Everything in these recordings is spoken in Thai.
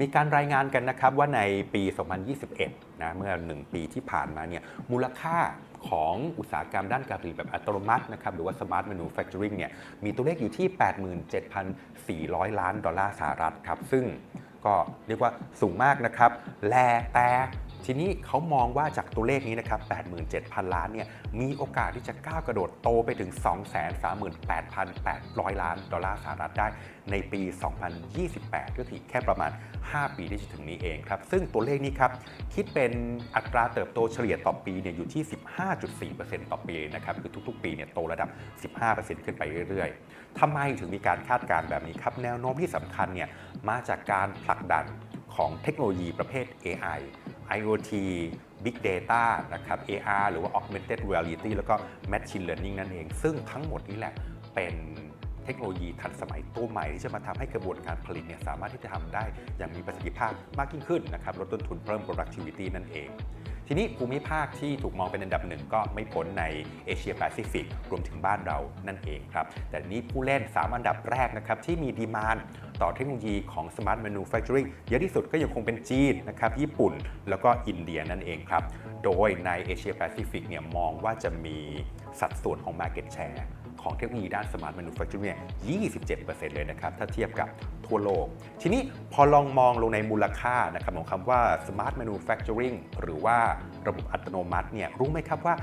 มีการรายงานกันนะครับว่าในปี 2021 นะเมื่อ 1 ปีที่ผ่านมาเนี่ยมูลค่าของอุตสาหกรรมด้านการผลิตแบบอัตโนมัตินะครับหรือว่า Smart Manufacturing เนี่ยมีตัวเลขอยู่ที่ 87,400 ล้านดอลลาร์สหรัฐครับ ซึ่งก็เรียกว่าสูงมากนะครับ แลแต่ ทีนี้เขามองว่าจากตัวเลขนี้นะครับ 87,000 ล้านเนี่ย มีโอกาสที่จะก้าวกระโดดโตไปถึง 238,800 ล้านดอลลาร์สหรัฐได้ในปี 2028 ก็คือแค่ประมาณ 5 ปีที่จะถึงนี้เองครับ ซึ่งตัวเลขนี้ครับ คิดเป็นอัตราเติบโตเฉลี่ยต่อปีเนี่ยอยู่ที่ 15.4%ต่อปีนะครับ คือทุกๆ ปีเนี่ยโตระดับ 15%ขึ้นไปเรื่อยๆ ทำไมถึงมีการคาดการณ์แบบนี้ครับ แนวโน้มที่สำคัญเนี่ยมาจากการผลักดันของเทคโนโลยีประเภท AI IoT Big Data นะครับ AR หรือว่า Augmented Reality แล้วก็ Machine Learning นั่นเอง ซึ่งทั้งหมดนี้แหละเป็นเทคโนโลยีทันสมัยตัวใหม่ที่จะมาทำให้กระบวนการผลิตเนี่ยสามารถที่จะทำได้อย่างมีประสิทธิภาพมากยิ่งขึ้นนะครับลดต้นทุนเพิ่ม productivity นั่นเอง ทีนี้ภูมิภาคที่ถูกมองเป็นอันดับหนึ่งก็ไม่พ้นในเอเชียแปซิฟิกรวมถึงบ้านเรานั่นเองครับ แต่นี้ผู้เล่น 3 อันดับแรกนะครับที่มีดีมานต่อเทคโนโลยีของ Smart Manufacturing เยอะที่สุดก็ยังคงเป็นจีนนะครับญี่ปุ่นแล้วก็อินเดียนั่นเองครับ โดยในเอเชียแปซิฟิกเนี่ยมองว่าจะมีสัดส่วนของ Market Share ของเทคโนโลยีด้าน Smart Manufacturing เนี่ย27%เลยนะครับ ถ้าเทียบกับทั่วโลก ทีนี้พอลองมองลงในมูลค่านะครับของคำว่า Smart Manufacturing หรือว่าระบบอัตโนมัติเนี่ยรู้ไหมครับว่า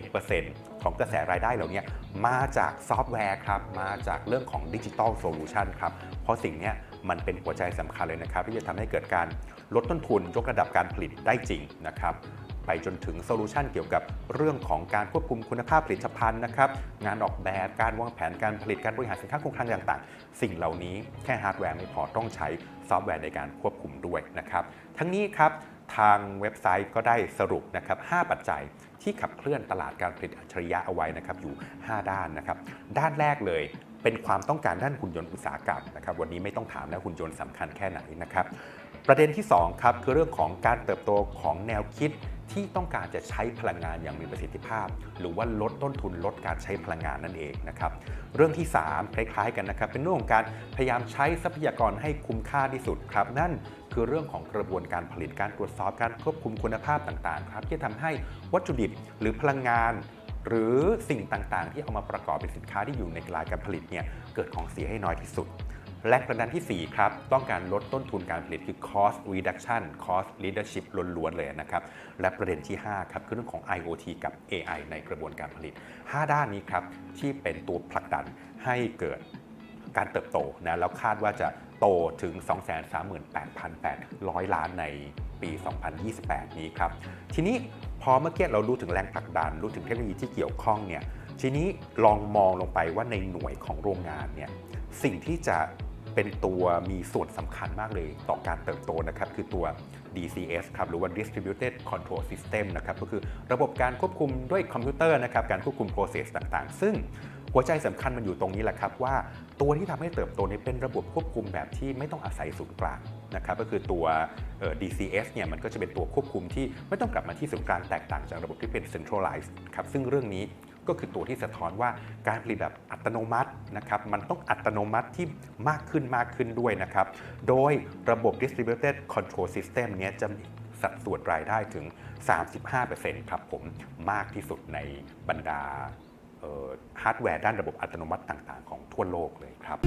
51%ของกระแสรายได้เหล่านี้มาจากซอฟต์แวร์ครับ มาจากเรื่องของดิจิ t a ลโซลูชันครับ เพราะสิ่งนี้มันเป็นหัวใจสำคัญเลยนะครับ ที่จะทำให้เกิดการลดต้นทุนยกระดับการผลิตได้จริงนะครับ ไปจนถึงโซลูชันเกี่ยวกับเรื่องของการควบคุมคุณภาพผลิตภัณฑ์นะครับ งานออกแบบการวางแผนการผลิตการบริหารสินค้าคงคลังต่างๆ สิ่งเหล่านี้แค่ฮาร์ดแวร์ไม่พอต้องใช้ซอฟต์แวร์ในการควบคุมด้วยนะครับ ทั้งนี้ครับทางเว็บไซต์ก็ได้สรุปนะครับ5ปัจจัยที่ขับเคลื่อนตลาดการผลิตอัจฉริยะเอาไว้นะครับอยู่ 5 ด้านนะครับ ด้านแรกเลยเป็นความต้องการด้านหุ่นยนต์อุตสาหกรรมนะครับ วันนี้ไม่ต้องถามแล้วหุ่นยนต์สำคัญแค่ไหนนะครับ ประเด็นที่2ครับคือเรื่องของการเติบโตของแนวคิด ที่ต้องการจะใช้พลังงานอย่างมีประสิทธิภาพ หรือว่าลดต้นทุนลดการใช้พลังงานนั่นเองนะครับเรื่องที่ 3 คล้ายๆกันนะครับ เป็นเรื่องของการพยายามใช้ทรัพยากรให้คุ้มค่าที่สุดครับนั่นคือเรื่องของกระบวนการผลิตการตรวจสอบการควบคุมคุณภาพต่างๆครับที่ทำให้วัตถุดิบหรือพลังงานหรือสิ่งต่างๆ ที่เอามาประกอบเป็นสินค้าที่อยู่ในกลายการผลิตเนี่ยเกิดของเสียให้น้อยที่สุด และประเด็นที่ 4 ครับ ต้องการลดต้นทุนการผลิตคือ cost reduction cost leadership ล้วนๆเลยนะครับ และประเด็นที่ 5 ครับ คือเรื่องของ IoT กับ AI ในกระบวนการผลิต 5 ด้านนี้ครับ ที่เป็นตัวผลักดันให้เกิดการเติบโตนะแล้วคาดว่าจะโตถึง 238,800 ล้านในปี 2028 นี้ครับ ทีนี้พอเมื่อกี้เรารู้ถึงแรงผลักดัน รู้ถึงเทคโนโลยีที่เกี่ยวข้องเนี่ยทีนี้ลองมองลงไปว่าในหน่วยของโรงงานเนี่ยสิ่งที่จะ เป็นตัวมีส่วนสำคัญมากเลยต่อการเติบโตนะครับ คือตัว DCS ครับหรือว่า Distributed Control System นะครับก็คือระบบการควบคุมด้วยคอมพิวเตอร์นะครับการควบคุม process ต่างๆ ซึ่งหัวใจสำคัญมันอยู่ตรงนี้แหละครับว่าตัวที่ทำให้เติบโตนี้เป็นระบบควบคุมแบบที่ไม่ต้องอาศัยศูนย์กลางนะครับก็คือตัว DCS เนี่ยมันก็จะเป็นตัวควบคุมที่ไม่ต้องกลับมาที่ศูนย์กลางแตกต่างจากระบบที่เป็น centralized ครับซึ่งเรื่องนี้ ก็คือตัวที่สะท้อนว่าการผลิตแบบอัตโนมัตินะครับมันต้องอัตโนมัติที่มากขึ้นมากขึ้นด้วยนะครับ โดยระบบ distributed control system เนี้ยจะมีสัดส่วนรายได้ถึง 35%ครับผมมากที่สุดในบรรดาฮาร์ดแวร์ด้านระบบอัตโนมัติต่างๆ ของทั่วโลกเลยครับ